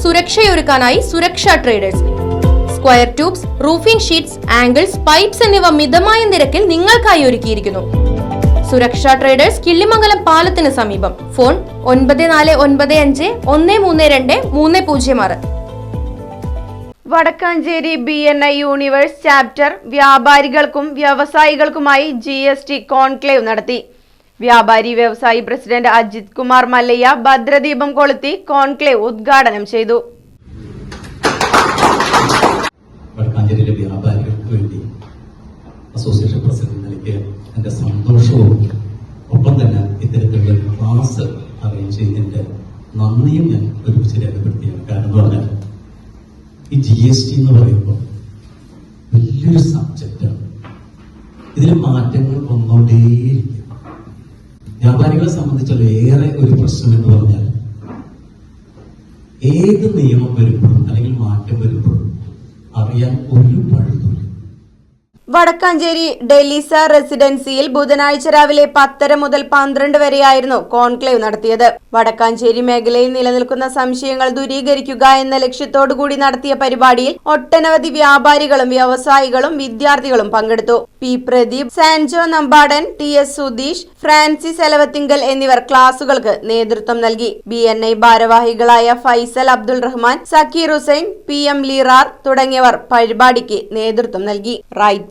സുരക്ഷയൊരുക്കാനായി Suraksha traders square tubes roofing sheets angles pipes എന്നിവ മിതമായ നിരക്കിൽ നിങ്ങൾക്കായി ഒരുക്കിയിരിക്കുന്നു. സുരക്ഷ ട്രേഡേഴ്സ് കിള്ളിമംഗലം പാലത്തിന് സമീപം. ഫോൺ ഒൻപത് നാല് ഒൻപത് അഞ്ച് ഒന്ന് മൂന്ന് രണ്ട് മൂന്ന് പൂജ്യം ആറ്. Vadakkancherry B N I universe chapter വ്യാപാരികൾക്കും വ്യവസായികൾക്കുമായി ജി എസ് ടി കോൺക്ലേവ് നടത്തി. വ്യാപാരി വ്യവസായി പ്രസിഡന്റ് അജിത് കുമാർ മല്ലയ്യ ഭദ്രദീപം കൊളുത്തി കോൺക്ലേവ് ഉദ്ഘാടനം ചെയ്തു. വടക്കാഞ്ചേരിയിലെ വ്യാപാരികൾക്ക് വേണ്ടി അസോസിയേഷൻ പ്രസിഡന്റ് നിലയ്ക്ക് എന്റെ സന്തോഷവും ഒപ്പം തന്നെ ഇത്തരത്തിലുള്ള ക്ലാസ് അറേഞ്ച് ചെയ്തതിന്റെ നന്ദിയും ഞാൻ ഒരുമിച്ച് രേഖപ്പെടുത്തിയാണ്. കാരണം എന്ന് പറഞ്ഞാൽ ഈ ജി എസ് ടി എന്ന് പറയുമ്പോൾ വലിയൊരു സബ്ജക്റ്റാണ് ഇതിൽ മാറ്റങ്ങൾ വന്നുകൊണ്ടേയിരിക്കും വ്യാപാരികളെ സംബന്ധിച്ചുള്ള ഏറെ ഒരു പ്രശ്നം എന്ന് പറഞ്ഞാൽ ഏത് നിയമം വരുമ്പോഴും വടക്കാഞ്ചേരി ഡെലിസ റെസിഡൻസിയിൽ ബുധനാഴ്ച രാവിലെ പത്തര മുതൽ പന്ത്രണ്ട് വരെയായിരുന്നു കോൺക്ലേവ് നടത്തിയത്. വടക്കാഞ്ചേരി മേഖലയിൽ നിലനിൽക്കുന്ന സംശയങ്ങൾ ദൂരീകരിക്കുക എന്ന ലക്ഷ്യത്തോടുകൂടി നടത്തിയ പരിപാടിയിൽ ഒട്ടനവധി വ്യാപാരികളും വ്യവസായികളും വിദ്യാർത്ഥികളും പങ്കെടുത്തു. P Pradeep Sanjo Nambadan T S Sudheesh Francis Elavathingal എന്നിവർ ക്ലാസുകൾക്ക് നേതൃത്വം നൽകി. ബി എൻ ഐ ഭാരവാഹികളായ ഫൈസൽ അബ്ദുൾ റഹ്മാൻ സക്കീർ ഹുസൈൻ പി എം ലീറാർ തുടങ്ങിയവർ പരിപാടിക്ക് നേതൃത്വം നൽകി. Right